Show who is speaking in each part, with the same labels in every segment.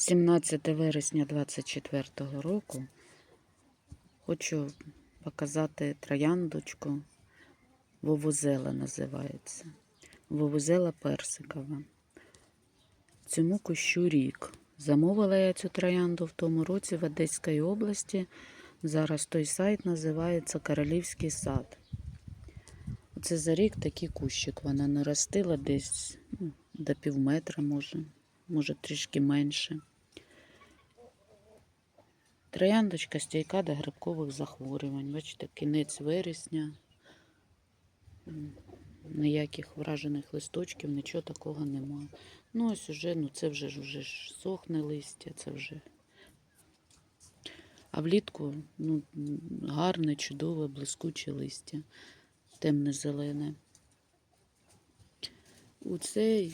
Speaker 1: 17 вересня 24 року хочу показати трояндочку. Вовузела називається. Вовузела персикова. Цьому кущу рік. Замовила я цю троянду в тому році в Одеській області. Зараз той сайт називається Королівський сад. Це за рік такий кущик. Вона наростила десь ну, до пів метра, може, може трішки менше. Трояндочка стійка до грибкових захворювань. Бачите, кінець вересня. Ніяких вражених листочків, нічого такого немає. Ну, ось уже, ну це вже вже ж сохне листя, це вже. А влітку ну, гарне, чудове, блискуче листя, темне-зелене. У цій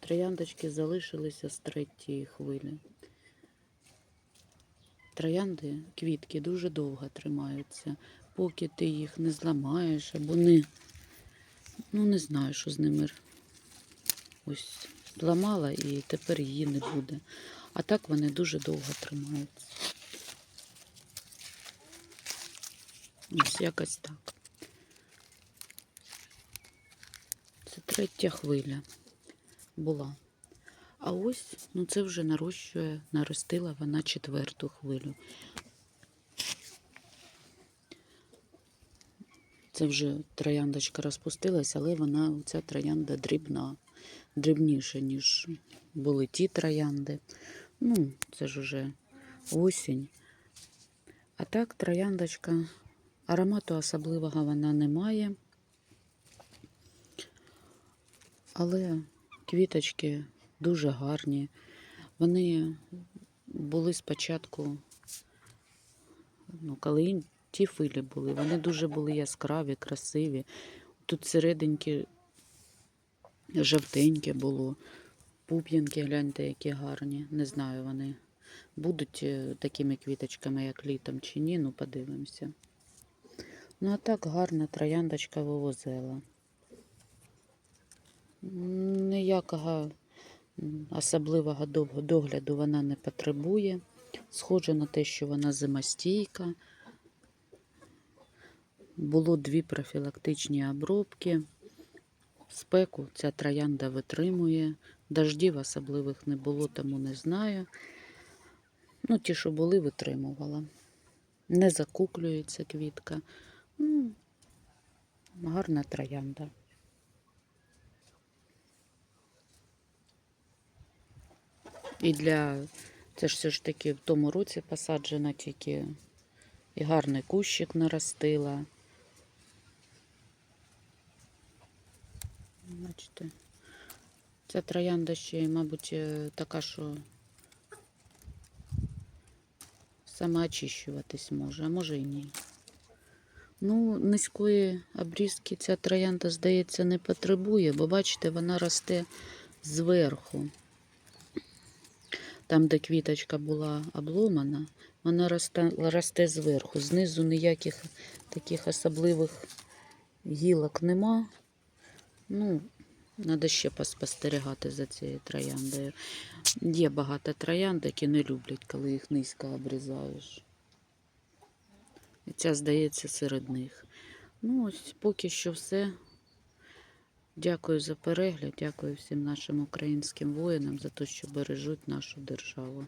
Speaker 1: трояндочки залишилися з третьої хвилі. Троянди, квітки дуже довго тримаються, поки ти їх не зламаєш або не. Ну, не знаю, що з ними. Ось зламала і тепер її не буде. А так вони дуже довго тримаються. Ось якось так. Це третя хвиля була. А ось, ну це вже нарощує, наростила вона четверту хвилю. Це вже трояндочка розпустилась, але вона, ця троянда дрібна, дрібніша, ніж були ті троянди. Ну, це ж уже осінь. А так, трояндочка, аромату особливого вона не має. Але квіточки дуже гарні. Вони були спочатку, ну, коли ті филі були, вони дуже були яскраві, красиві. Тут серединки жовтеньке було. Пуп'янки, гляньте, які гарні. Не знаю, вони будуть е, такими квіточками, як літом, чи ні, ну подивимося. Ну, а так гарна трояндочка вивозила. Ніякого особливого довго догляду вона не потребує. Схоже на те, що вона зимостійка. Було дві профілактичні обробки. Спеку ця троянда витримує. Дождів особливих не було, тому не знаю. Ну, ті, що були, витримувала. Не закуклюється квітка. Гарна троянда. І для це ж все ж таки в тому році посаджена тільки і гарний кущик наростила. Бачите. Ця троянда ще, мабуть, е, така, що самоочищуватись може, а може і ні. Ну, низької обрізки ця троянда, здається, не потребує, бо бачите, вона росте зверху. Там, де квіточка була обломана, вона росте, росте зверху. Знизу ніяких таких особливих гілок нема. Ну, треба ще поспостерігати за цією трояндою. Є багато троянд, які не люблять, коли їх низько обрізаєш. І ця, здається, серед них. Ну, ось поки що все. Дякую за перегляд, дякую всім нашим українським воїнам за те, що бережуть нашу державу.